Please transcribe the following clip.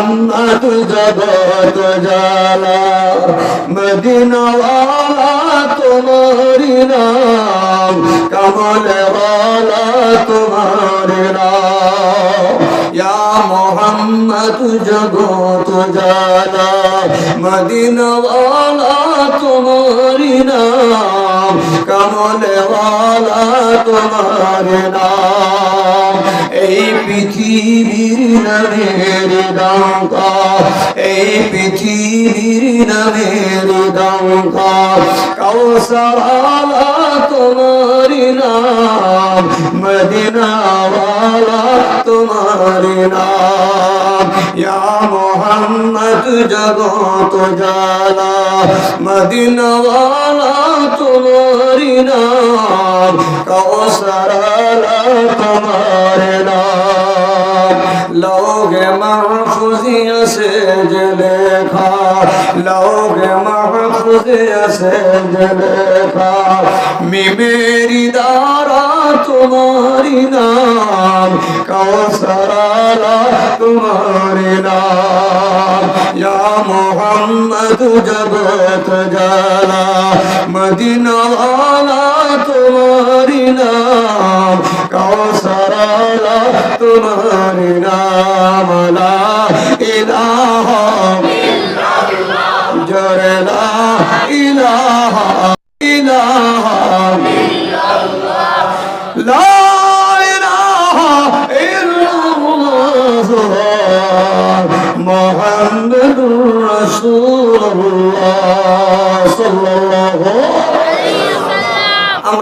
জান্নাত জগত জালা মদিনাওয়ালা তোমারি নাম, কমলওয়ালা তোমার নাম। ইয়া মোহাম্মদ জগত জালা মদিনাওয়ালা তোমারি নাম, কমলওয়ালা তোমার নাম। পৃথিবীর নামের ডঙ্কা এই পৃথিবীর নামের ডঙ্কা কৌশলা তোমার নাম, মদিনাওয়ালা, তোমার নাম। ইয়া মোহাম্মদ, জগত জালা, মদিনাওয়ালা, তোমার নাম। কৌশলা তোমার লোগে মাহফুজি আছে যে লেখা লোগে মাহফুজি আছে যে লেখা মিমেরি দ্বারা তোমারি নাম কৌসরালা তোমারি নাম। ইয়া মোহাম্মদ জগত জালা, মদিনাওয়ালা إله جر لا إله إله لا إله إلا الله محمد رسول الله صلى الله عليه وسلم